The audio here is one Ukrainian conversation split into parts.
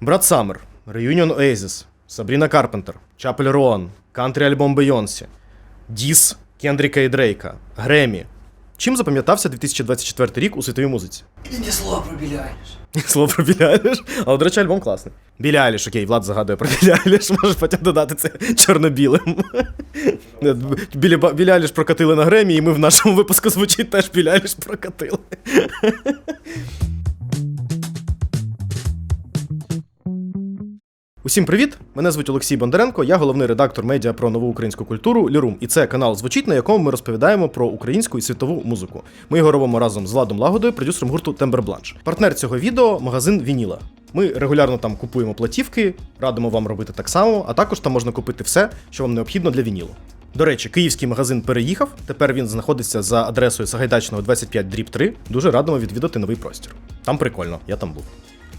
Брат Саммер, Reunion Oasis, Сабріна Карпентер, Чапель Роан, кантрі альбом Бейонсі, Діс Кендріка і Дрейка, Гремі. Чим запам'ятався 2024 рік у світовій музиці? І ні слова про Білі Айліш. Слово про Білі Айліш. Але, до речі, альбом класний. Білі Айліш, окей, Влад загадує про Білі Айліш, можеш потім додати це чорно-білим. Білі, Білі Айліш прокатили на Гремі, і ми в нашому випуску звучить теж Білі Айліш прокатили. Усім привіт! Мене звуть Олексій Бондаренко, я головний редактор медіа про нову українську культуру Лірум. І це канал звучить, на якому ми розповідаємо про українську і світову музику. Ми його робимо разом з Владом Лагодою, продюсером гурту Тембербланш. Партнер цього відео магазин Вініла. Ми регулярно там купуємо платівки, радимо вам робити так само, а також там можна купити все, що вам необхідно для вінілу. До речі, київський магазин переїхав. Тепер він знаходиться за адресою Сагайдачного 25 дріб 3. Дуже радимо відвідати новий простір. Там прикольно, я там був.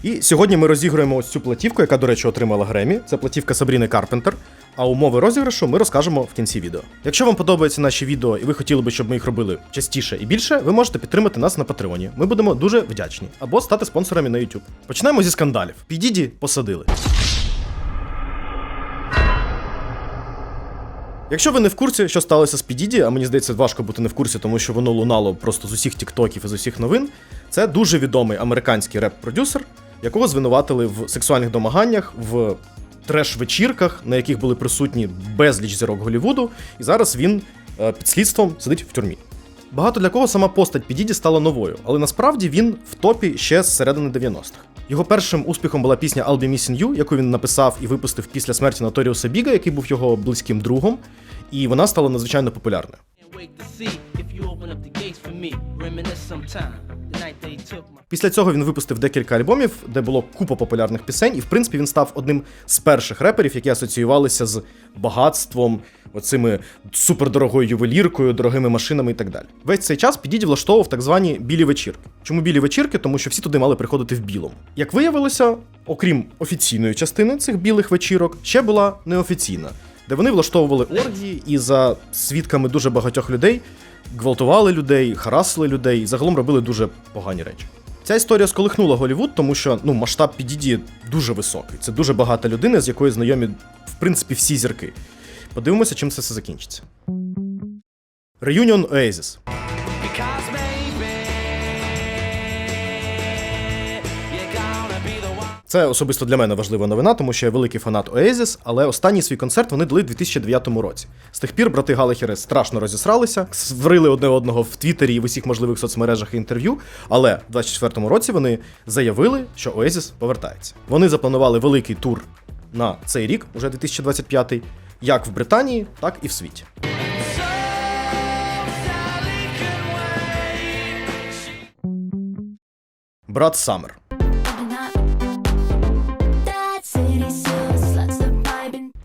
І сьогодні ми розіграємо ось цю платівку, яка, до речі, отримала Гремі. Це платівка Сабріни Карпентер. А умови розіграшу ми розкажемо в кінці відео. Якщо вам подобаються наші відео і ви хотіли би, щоб ми їх робили частіше і більше, ви можете підтримати нас на Патреоні. Ми будемо дуже вдячні. Або стати спонсорами на YouTube. Почнемо зі скандалів. Підіді посадили. Якщо ви не в курсі, що сталося з Підіді, а мені здається, важко бути не в курсі, тому що воно лунало просто з усіх тіктоків і з усіх новин. Це дуже відомий американський реп-продюсер, якого звинуватили в сексуальних домаганнях, в треш-вечірках, на яких були присутні безліч зірок Голівуду, і зараз він е, під слідством сидить в тюрмі. Багато для кого сама постать Підіді стала новою, але насправді він в топі ще з середини 90-х. Його першим успіхом була пісня I'll Be Missing You, яку він написав і випустив після смерті Наторіуса Біга, який був його близьким другом, і вона стала надзвичайно популярною. Після цього він випустив декілька альбомів, де було купа популярних пісень, і в принципі він став одним з перших реперів, які асоціювалися з багатством, оцими супердорогою ювеліркою, дорогими машинами і так далі. Весь цей час Підіді влаштовував так звані білі вечірки. Чому білі вечірки? Тому що всі туди мали приходити в білому. Як виявилося, окрім офіційної частини цих білих вечірок, ще була неофіційна, де вони влаштовували оргії і за свідками дуже багатьох людей гвалтували людей, харасили людей загалом робили дуже погані речі. Ця історія сколихнула Голівуд, тому що ну, масштаб Підіді дуже високий. Це дуже багата людина, з якою знайомі, в принципі, всі зірки. Подивимося, чим це все закінчиться. Reunion Oasis. Це особисто для мене важлива новина, тому що я великий фанат Oasis, але останній свій концерт вони дали в 2009 році. З тих пір брати Галахери страшно розісралися, сварили одне одного в Твіттері і в усіх можливих соцмережах інтерв'ю. Але в 2024 році вони заявили, що Oasis повертається. Вони запланували великий тур на цей рік, уже 2025, як в Британії, так і в світі. Брат Саммер.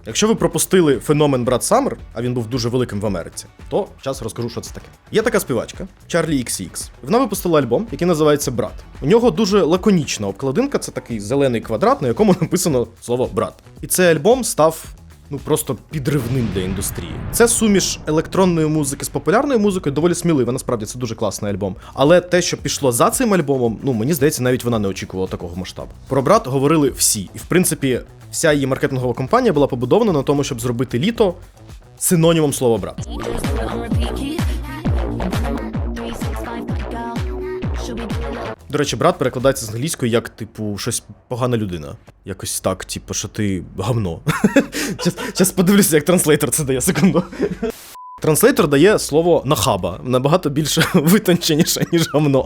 Якщо ви пропустили феномен Брат Саммер, а він був дуже великим в Америці, то зараз розкажу, що це таке. Є така співачка Чарлі XX. Вона випустила альбом, який називається Брат. У нього дуже лаконічна обкладинка, це такий зелений квадрат, на якому написано слово брат. І цей альбом став. Ну просто підривним для індустрії. Це суміш електронної музики з популярною музикою, доволі смілива. Насправді це дуже класний альбом. Але те, що пішло за цим альбомом, ну мені здається, навіть вона не очікувала такого масштабу. Про брат говорили всі, і в принципі, вся її маркетингова компанія була побудована на тому, щоб зробити літо синонімом слова брат. There's no on repeat key. 365 got girl. Should we do a little До речі, брат перекладається з англійської як, типу, щось погана людина. Якось так, типу, що ти гавно. Зараз подивлюся, як транслейтер це дає секунду. Транслейтер дає слово нахаба набагато більше витонченіше, ніж гавно.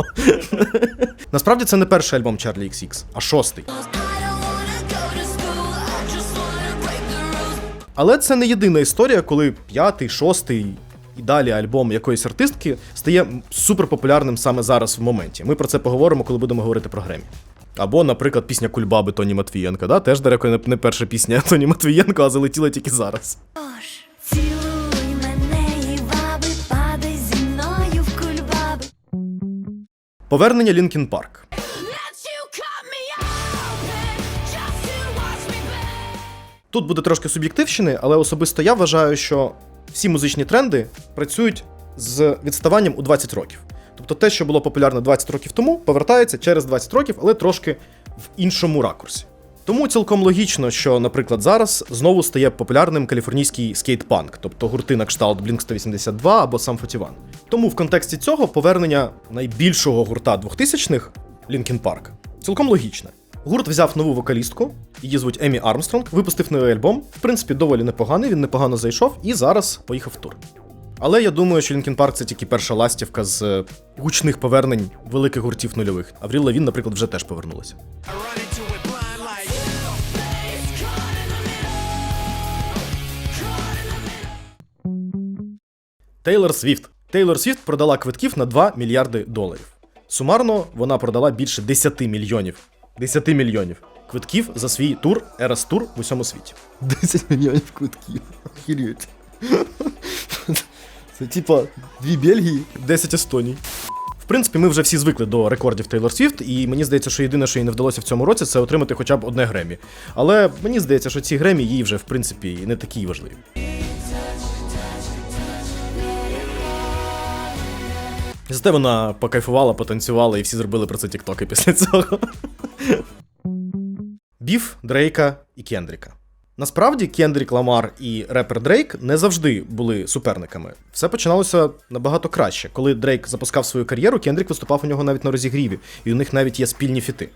Насправді це не перший альбом Charlie XX, а шостий. Але це не єдина історія, коли п'ятий, шостий і далі альбом якоїсь артистки стає суперпопулярним саме зараз в моменті. Ми про це поговоримо, коли будемо говорити про Гремі. Або, наприклад, пісня Кульбаби Тоні Матвієнка, да? теж далеко не, перша пісня Тоні Матвієнко, а залетіла тільки зараз. Повернення Лінкін Парк. Тут буде трошки суб'єктивщини, але особисто я вважаю, що всі музичні тренди працюють з відставанням у 20 років. Тобто те, що було популярно 20 років тому, повертається через 20 років, але трошки в іншому ракурсі. Тому цілком логічно, що, наприклад, зараз знову стає популярним каліфорнійський скейт-панк, тобто гурти на кшталт Blink 182 або Sum 41. Тому в контексті цього повернення найбільшого гурта 2000-х Linkin Park цілком логічне. Гурт взяв нову вокалістку, її звуть Емі Армстронг, випустив новий альбом. В принципі, доволі непоганий, він непогано зайшов і зараз поїхав в тур. Але я думаю, що Linkin Park це тільки перша ластівка з е, гучних повернень великих гуртів нульових. Авріл Лавін, наприклад, вже теж повернулася. Тейлор Свіфт. Тейлор Свіфт продала квитків на 2 мільярди доларів. Сумарно вона продала більше 10 мільйонів. 10 мільйонів квитків за свій тур Eras Tour в усьому світі. 10 мільйонів квитків. Охеріть. Це типа дві Бельгії. 10 Естоній. В принципі, ми вже всі звикли до рекордів Тейлор Свіфт, і мені здається, що єдине, що їй не вдалося в цьому році, це отримати хоча б одне Гремі. Але мені здається, що ці Гремі їй вже в принципі не такі важливі. Зате вона покайфувала, потанцювала, і всі зробили про це тіктоки після цього. Біф, Дрейка і Кендріка. Насправді Кендрік Ламар і репер Дрейк не завжди були суперниками. Все починалося набагато краще. Коли Дрейк запускав свою кар'єру, Кендрік виступав у нього навіть на розігріві, і у них навіть є спільні фіти.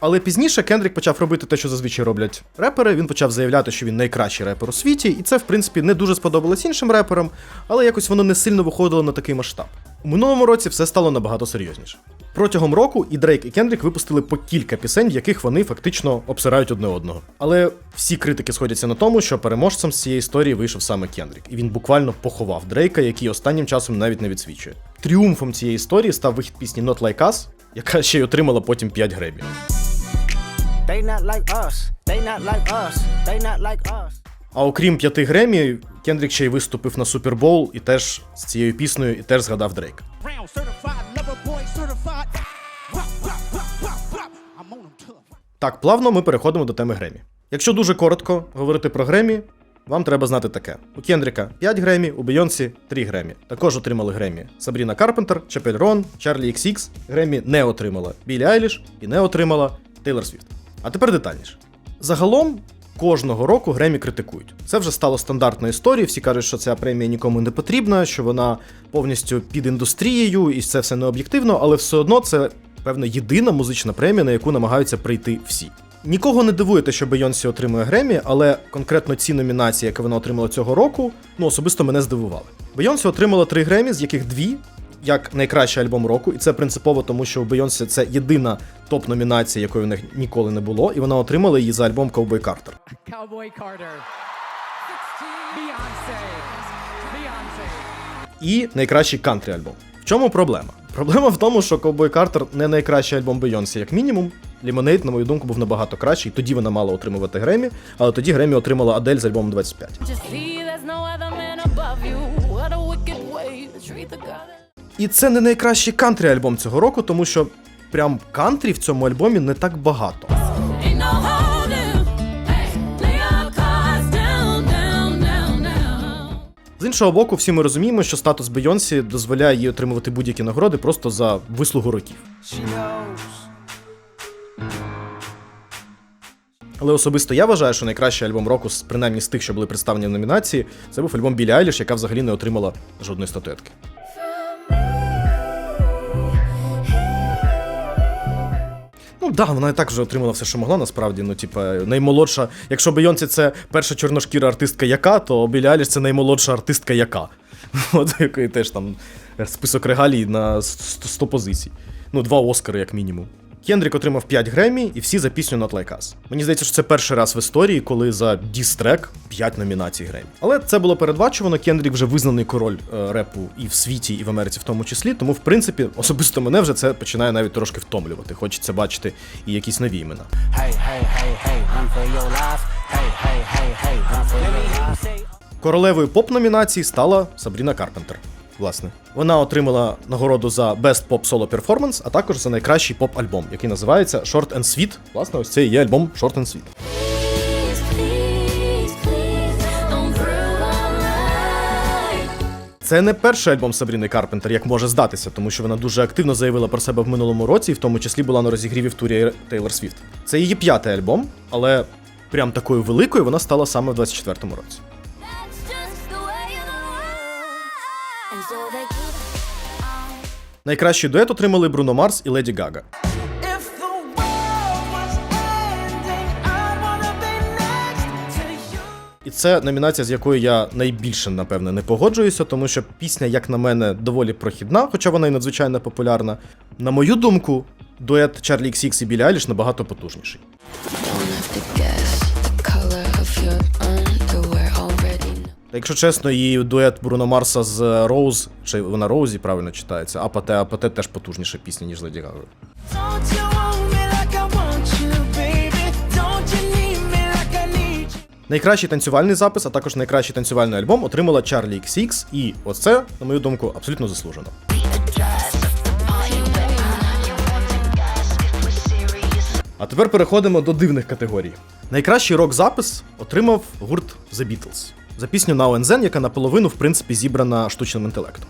Але пізніше Кендрік почав робити те, що зазвичай роблять репери. Він почав заявляти, що він найкращий репер у світі, і це, в принципі, не дуже сподобалось іншим реперам, але якось воно не сильно виходило на такий масштаб. У минулому році все стало набагато серйозніше. Протягом року і Дрейк і Кендрік випустили по кілька пісень, в яких вони фактично обсирають одне одного. Але всі критики сходяться на тому, що переможцем з цієї історії вийшов саме Кендрік, і він буквально поховав Дрейка, який останнім часом навіть не відсвічує. Тріумфом цієї історії став вихід пісні Not Like Us, яка ще й отримала потім 5 гремів. They not like us. They not like us. They not like us. А окрім п'яти Гремі, Кендрік ще й виступив на Супербоул і теж з цією піснею, і теж згадав Дрейка. Так, плавно ми переходимо до теми Гремі. Якщо дуже коротко говорити про Гремі, вам треба знати таке: у Кендріка 5 Гремі, у Бейонсі 3 Гремі. Також отримали Гремі Сабріна Карпентер, Чапель Рон, Чарлі XX. Гремі не отримала Білі Айліш і не отримала Тейлор Свіфт. А тепер детальніше. Загалом. Кожного року Гремі критикують. Це вже стало стандартною історією. Всі кажуть, що ця премія нікому не потрібна, що вона повністю під індустрією, і це все не об'єктивно, але все одно це певно єдина музична премія, на яку намагаються прийти всі. Нікого не дивує те, що Бейонсі отримує Гремі, але конкретно ці номінації, які вона отримала цього року, ну особисто мене здивували. Бейонсі отримала три Гремі, з яких дві як найкращий альбом року, і це принципово, тому що у Бейонсі це єдина топ-номінація, якої в них ніколи не було, і вона отримала її за альбом Cowboy Carter. Cowboy Carter. Beyonce. Beyonce. і найкращий кантрі альбом. В чому проблема? Проблема в тому, що Cowboy Carter не найкращий альбом Бейонсі, як мінімум. Lemonade, на мою думку, був набагато кращий. Тоді вона мала отримувати Гремі, але тоді Гремі отримала Адель з альбомом 25. Just see there's no other man above you. What a wicked way to treat the God. І це не найкращий кантрі альбом цього року, тому що прям кантрі в цьому альбомі не так багато. Іншого боку, всі ми розуміємо, що статус Бейонсі дозволяє їй отримувати будь-які нагороди просто за вислугу років. Але особисто я вважаю, що найкращий альбом року, принаймні з тих, що були представлені в номінації, це був альбом Білі Айліш, яка взагалі не отримала жодної статуетки. Ну да, вона і так вже отримала все, що могла, насправді. Ну, типа, наймолодша. Якщо Бейонсі це перша чорношкіра артистка яка, то Білі Аліш це наймолодша артистка яка. От якої теж там список регалій на 100 100 позицій. Ну, два Оскари, як мінімум. Кендрік отримав 5 Гремі і всі за пісню Not Like Us. Мені здається, що це перший раз в історії, коли за діс-трек 5 номінацій Гремі. Але це було передбачувано. Кендрік вже визнаний король е, репу і в світі, і в Америці в тому числі. Тому, в принципі, особисто мене вже це починає навіть трошки втомлювати. Хочеться бачити і якісь нові імена. Hey, hey, hey, hey. Run for your life. Hey, hey, hey, hey. Run for your life. Королевою поп-номінації стала Сабріна Карпентер. Власне, вона отримала нагороду за Best Pop Solo Performance, а також за найкращий поп-альбом, який називається Short and Sweet. Власне, ось це є альбом Short and Sweet. Це не перший альбом Сабріни Карпентер, як може здатися, тому що вона дуже активно заявила про себе в минулому році, і в тому числі була на розігріві в турі Тейлор Свіфт. Це її п'ятий альбом, але прям такою великою вона стала саме в 24-му році. Найкращий дует отримали Бруно Марс і Леді Гага. І це номінація, з якою я найбільше, напевне, не погоджуюся, тому що пісня, як на мене, доволі прохідна, хоча вона і надзвичайно популярна. На мою думку, дует Чарлі XCX і Білі Айліш набагато потужніший. Don't have to guess the color of your Якщо чесно, і дует Бруно Марса з Роуз, чи вона Роузі правильно читається, АПТ, АПТ теж потужніша пісня, ніж Леді Гага. Найкращий танцювальний запис, а також найкращий танцювальний альбом отримала Чарлі XCX, і оце, на мою думку, абсолютно заслужено. А тепер переходимо до дивних категорій. Найкращий рок-запис отримав гурт The Beatles за пісню на and яка наполовину, в принципі, зібрана штучним інтелектом.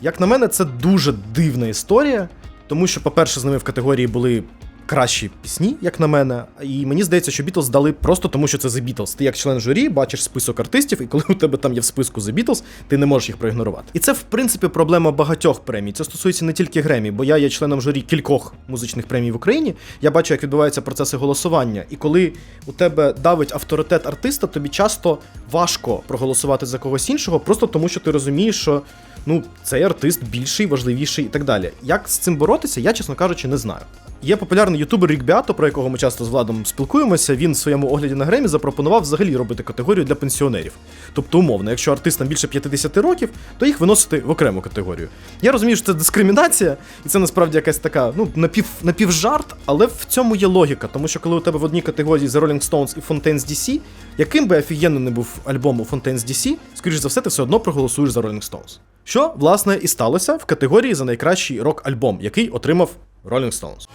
Як на мене, це дуже дивна історія, тому що, по-перше, з ними в категорії були кращі пісні, як на мене. І мені здається, що Beatles дали просто тому, що це The Beatles. Ти як член журі бачиш список артистів, і коли у тебе там є в списку The Beatles, ти не можеш їх проігнорувати. І це, в принципі, проблема багатьох премій. Це стосується не тільки Гремі, бо я є членом журі кількох музичних премій в Україні. Я бачу, як відбуваються процеси голосування. І коли у тебе давить авторитет артиста, тобі часто важко проголосувати за когось іншого, просто тому що ти розумієш, що ну цей артист більший, важливіший і так далі. Як з цим боротися, я, чесно кажучи, не знаю. Є популярний ютубер Рік Біато, про якого ми часто з Владом спілкуємося. Він в своєму огляді на Гремі запропонував взагалі робити категорію для пенсіонерів. Тобто, умовно, якщо артистам більше 50 років, то їх виносити в окрему категорію. Я розумію, що це дискримінація, і це насправді якась така, ну, напів, напівжарт, але в цьому є логіка, тому що коли у тебе в одній категорії The Rolling Stones і Fontaines DC, яким би офігенно не був альбом у Fontaines DC, скоріш за все, ти все одно проголосуєш за Rolling Stones. Що, власне, і сталося в категорії за найкращий рок-альбом, який отримав Rolling Stones.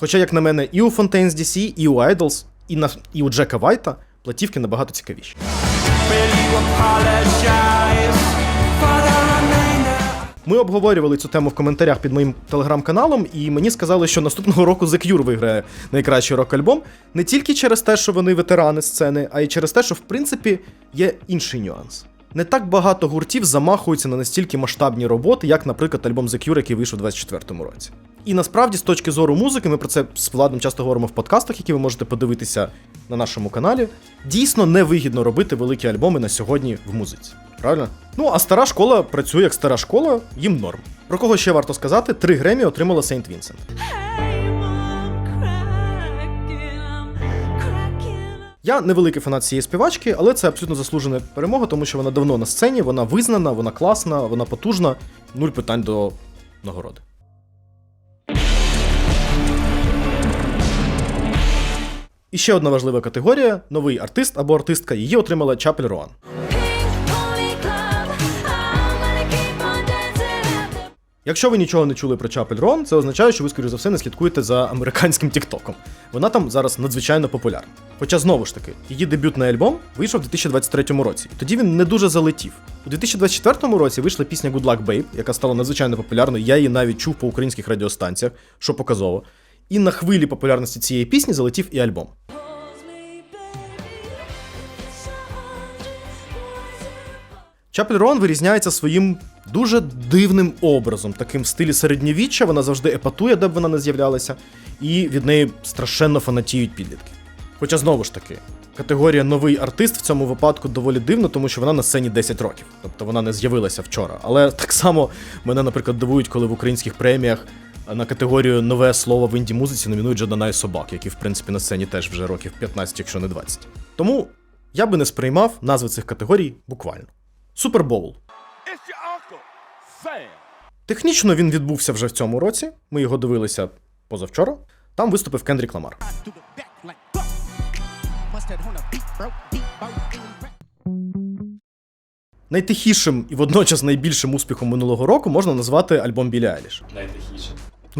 Хоча, як на мене, і у Fontaines DC, і у Idols, і, на, і у Джека Вайта платівки набагато цікавіші. Ми обговорювали цю тему в коментарях під моїм телеграм-каналом, і мені сказали, що наступного року The Cure виграє найкращий рок-альбом не тільки через те, що вони ветерани сцени, а й через те, що в принципі є інший нюанс. Не так багато гуртів замахуються на настільки масштабні роботи, як, наприклад, альбом The Cure, який вийшов у 24-му році. І насправді, з точки зору музики, ми про це з Владом часто говоримо в подкастах, які ви можете подивитися на нашому каналі. Дійсно невигідно робити великі альбоми на сьогодні в музиці. Правильно? Ну а стара школа працює як стара школа, їм норм. Про кого ще варто сказати? Три Гремі отримала Сейнт Вінсент. Я невеликий фанат цієї співачки, але це абсолютно заслужена перемога, тому що вона давно на сцені, вона визнана, вона класна, вона потужна. Нуль питань до нагороди. Ще одна важлива категорія: новий артист або артистка. Її отримала Чапель Роан. Якщо ви нічого не чули про Чапель Рон, це означає, що ви, скоріш за все, не слідкуєте за американським Тіктоком. Вона там зараз надзвичайно популярна. Хоча знову ж таки, її дебютний альбом вийшов у 2023 році. Тоді він не дуже залетів. У 2024 році вийшла пісня Good Luck Babe, яка стала надзвичайно популярною. Я її навіть чув по українських радіостанціях, що показово. І на хвилі популярності цієї пісні залетів і альбом. Чапель Рон вирізняється своїм дуже дивним образом, таким в стилі середньовіччя. Вона завжди епатує, де б вона не з'являлася, і від неї страшенно фанатіють підлітки. Хоча знову ж таки, категорія новий артист в цьому випадку доволі дивна, тому що вона на сцені 10 років, тобто вона не з'явилася вчора. Але так само мене, наприклад, дивують, коли в українських преміях на категорію нове слово в інді музиці номінують Жадана і собак, які в принципі на сцені теж вже років 15, якщо не 20. Тому я би не сприймав назви цих категорій буквально. Супербоул. Технічно він відбувся вже в цьому році. Ми його дивилися позавчора. Там виступив Кендрік Ламар. Найтихішим і водночас найбільшим успіхом минулого року можна назвати альбом Білі Айліш. Найтихіше.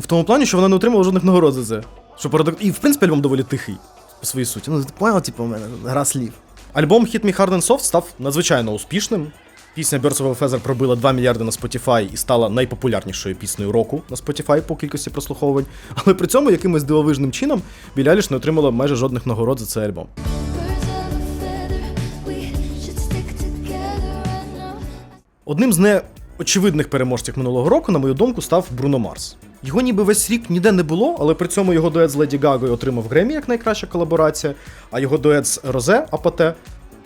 В тому плані, що вона не отримала жодних нагород за це. Що парадок... І в принципі альбом доволі тихий по своїй суті. Ну, ти понял, типу, у мене гра слів. Альбом Hit Me Hard and Soft став надзвичайно успішним. Пісня Birds of a Feather пробила 2 мільярди на Spotify і стала найпопулярнішою піснею року на Spotify по кількості прослуховувань. Але при цьому якимось дивовижним чином Білі Айліш не отримала майже жодних нагород за цей альбом. Одним з неочевидних переможців минулого року, на мою думку, став Бруно Марс. Його ніби весь рік ніде не було, але при цьому його дует з Леді Гагою отримав Гремі як найкраща колаборація, а його дует з Розе АПТ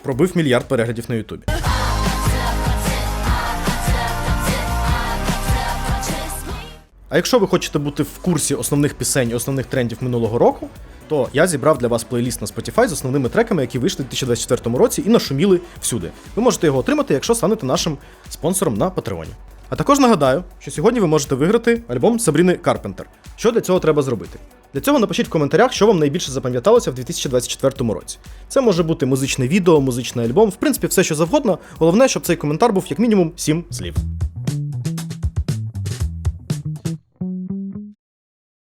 пробив мільярд переглядів на Ютубі. А якщо ви хочете бути в курсі основних пісень і основних трендів минулого року, то я зібрав для вас плейліст на Spotify з основними треками, які вийшли у 2024 році і нашуміли всюди. Ви можете його отримати, якщо станете нашим спонсором на Патреоні. А також нагадаю, що сьогодні ви можете виграти альбом Сабріни Карпентер. Що для цього треба зробити? Для цього напишіть в коментарях, що вам найбільше запам'яталося в 2024 році. Це може бути музичне відео, музичний альбом, в принципі, все що завгодно. Головне, щоб цей коментар був як мінімум 7 слів.